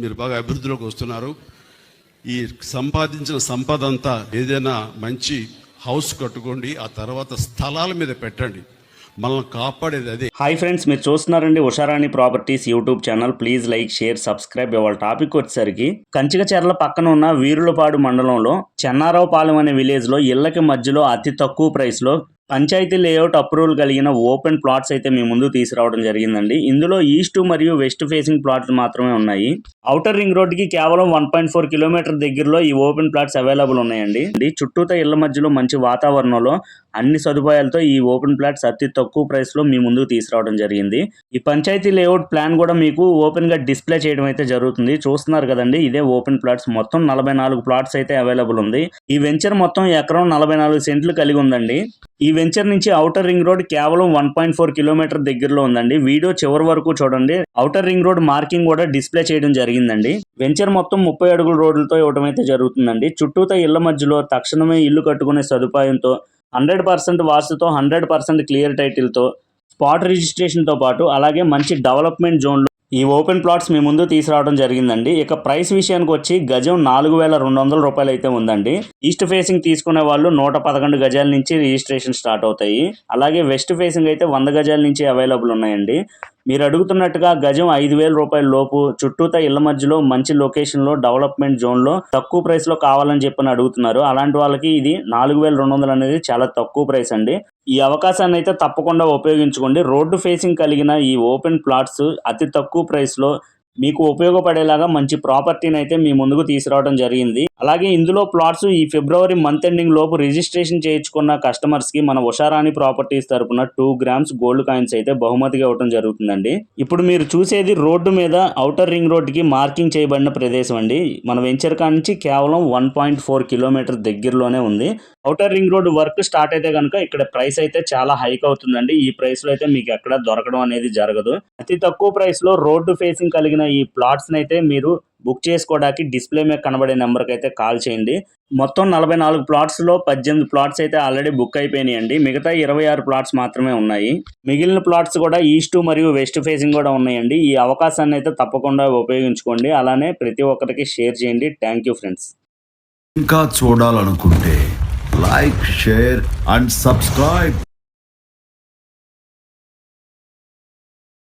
మీరు బాగా అభివృద్ధిలోకి వస్తున్నారు. ఈ సంపాదించిన సంపద అంతా ఏదైనా మంచి హౌస్ కట్టుకోండి ఆ తర్వాత స్థలాల మీద పెట్టండి. మనల్ని కాపాడేది అదే. హాయ్ ఫ్రెండ్స్ మీరు చూస్తున్నారండి Usharani properties YouTube channel. Please like share subscribe ఇవాళ టాపిక్ వచ్చేసరికి కంచికచెర్ల పక్కన ఉన్న వీరులపాడు మండలంలో చెన్నారావుపాలెం అనే విలేజ్లో ఇళ్ళకి మధ్యలో అతి తక్కువ ప్రైస్లో పంచాయతీ లేఅవుట్ అప్రూవల్ కలిగిన ఓపెన్ ప్లాట్స్ అయితే మీ ముందు తీసుకురావడం జరిగిందండి. ఇందులో ఈస్ట్ మరియు వెస్ట్ ఫేసింగ్ ప్లాట్లు మాత్రమే ఉన్నాయి. ఔటర్ రింగ్ రోడ్డుకి కేవలం వన్ పాయింట్ ఫోర్ కిలోమీటర్ దగ్గరలో ఈ ఓపెన్ ప్లాట్స్ అవైలబుల్ ఉన్నాయండి. ఇది ఇళ్ళ మధ్యలో మంచి వాతావరణంలో అన్ని సదుపాయాలతో ఈ ఓపెన్ ప్లాట్స్ అతి తక్కువ ప్రైస్లో మీ ముందు తీసుకురావడం జరిగింది. ఈ పంచాయతీ లేఅవుట్ ప్లాన్ కూడా మీకు ఓపెన్గా డిస్ప్లే చేయడం అయితే జరుగుతుంది. చూస్తున్నారు కదండి ఇదే ఓపెన్ ప్లాట్స్. మొత్తం నలభై నాలుగు ప్లాట్స్ అయితే అవైలబుల్ ఉంది. ఈ వెంచర్ మొత్తం ఎకరం నలభై నాలుగు సెంట్లు కలిగి ఉందండి. ఈ వెంచర్ నుంచి ఔటర్ రింగ్ రోడ్ కేవలం వన్ పాయింట్ ఫోర్ కిలోమీటర్ దగ్గరలో ఉందండి. వీడియో చివరి వరకు చూడండి. ఔటర్ రింగ్ రోడ్ మార్కింగ్ కూడా డిస్ప్లే చేయడం జరిగిందండి. వెంచర్ మొత్తం ముప్పై అడుగుల రోడ్లతో ఇవ్వడం అయితే జరుగుతుందండి. చుట్టూతా ఇళ్ళ మధ్యలో తక్షణమే ఇల్లు కట్టుకునే సదుపాయంతో హండ్రెడ్ పర్సెంట్ వాస్తుతో హండ్రెడ్ పర్సెంట్ క్లియర్ టైటిల్తో స్పాట్ రిజిస్ట్రేషన్తో పాటు అలాగే మంచి డెవలప్మెంట్ జోన్లో ఈ ఓపెన్ ప్లాట్స్ మీ ముందు తీసుకురావడం జరిగిందండి. ఇక ప్రైస్ విషయానికి వచ్చి గజం నాలుగు వేల రెండు వందల రూపాయలు అయితే ఉందండి. ఈస్ట్ ఫేసింగ్ తీసుకునే వాళ్ళు నూట పదకొండు గజాల నుంచి రిజిస్ట్రేషన్ స్టార్ట్ అవుతాయి. అలాగే వెస్ట్ ఫేసింగ్ అయితే వంద గజాల నుంచి అవైలబుల్ ఉన్నాయండి. మీరు అడుగుతున్నట్టుగా గజం ఐదు వేల రూపాయల లోపు చుట్టూతా ఇళ్ళ మధ్యలో మంచి లొకేషన్లో డెవలప్మెంట్ జోన్లో తక్కువ ప్రైస్లో కావాలని చెప్పని అడుగుతున్నారు. అలాంటి వాళ్ళకి ఇది నాలుగు వేల రెండు వందలు అనేది చాలా తక్కువ ప్రైస్ అండి. ఈ అవకాశాన్ని అయితే తప్పకుండా ఉపయోగించుకోండి. రోడ్డు ఫేసింగ్ కలిగిన ఈ ఓపెన్ ప్లాట్స్ అతి తక్కువ ప్రైస్లో మీకు ఉపయోగపడేలాగా మంచి ప్రాపర్టీని అయితే మీ ముందుకు తీసుకురావడం జరిగింది. అలాగే ఇందులో ప్లాట్స్ ఈ ఫిబ్రవరి మంత్ ఎండింగ్ లోపు రిజిస్ట్రేషన్ చేయించుకున్న కస్టమర్స్కి మన ఉషారాణి ప్రాపర్టీస్ తరపున టూ గ్రామ్స్ గోల్డ్ కాయిన్స్ అయితే బహుమతిగా ఇవ్వడం జరుగుతుందండి. ఇప్పుడు మీరు చూసేది రోడ్డు మీద ఔటర్ రింగ్ రోడ్కి మార్కింగ్ చేయబడిన ప్రదేశం అండి. మన వెంచర్ కా నుంచి కేవలం వన్ పాయింట్ ఫోర్ కిలోమీటర్ దగ్గరలోనే ఉంది. Outer ring road work start అయితే కనుక ఇక్కడ ప్రైస్ అయితే చాలా హైక్ అవుతుందండి. ఈ ప్రైస్లో అయితే మీకు ఎక్కడ దొరకడం అనేది జరగదు. అతి తక్కువ ప్రైస్లో రోడ్డు ఫేసింగ్ కలిగిన ఈ ప్లాట్స్ని అయితే మీరు బుక్ చేసుకోవడానికి డిస్ప్లే మీద కనబడే నెంబర్కి అయితే కాల్ చేయండి. మొత్తం నలభై నాలుగు ప్లాట్స్లో పద్దెనిమిది ప్లాట్స్ అయితే ఆల్రెడీ బుక్ అయిపోయినాయండి. మిగతా ఇరవై ఆరు ప్లాట్స్ మాత్రమే ఉన్నాయి. మిగిలిన ప్లాట్స్ కూడా ఈస్ట్ మరియు వెస్ట్ ఫేసింగ్ కూడా ఉన్నాయండి. ఈ అవకాశాన్ని అయితే తప్పకుండా ఉపయోగించుకోండి. అలానే ప్రతి ఒక్కరికి షేర్ చేయండి. Thank you friends. ఇంకా చూడాలనుకుంటే లైక్ షేర్ అండ్ సబ్స్క్రైబ్.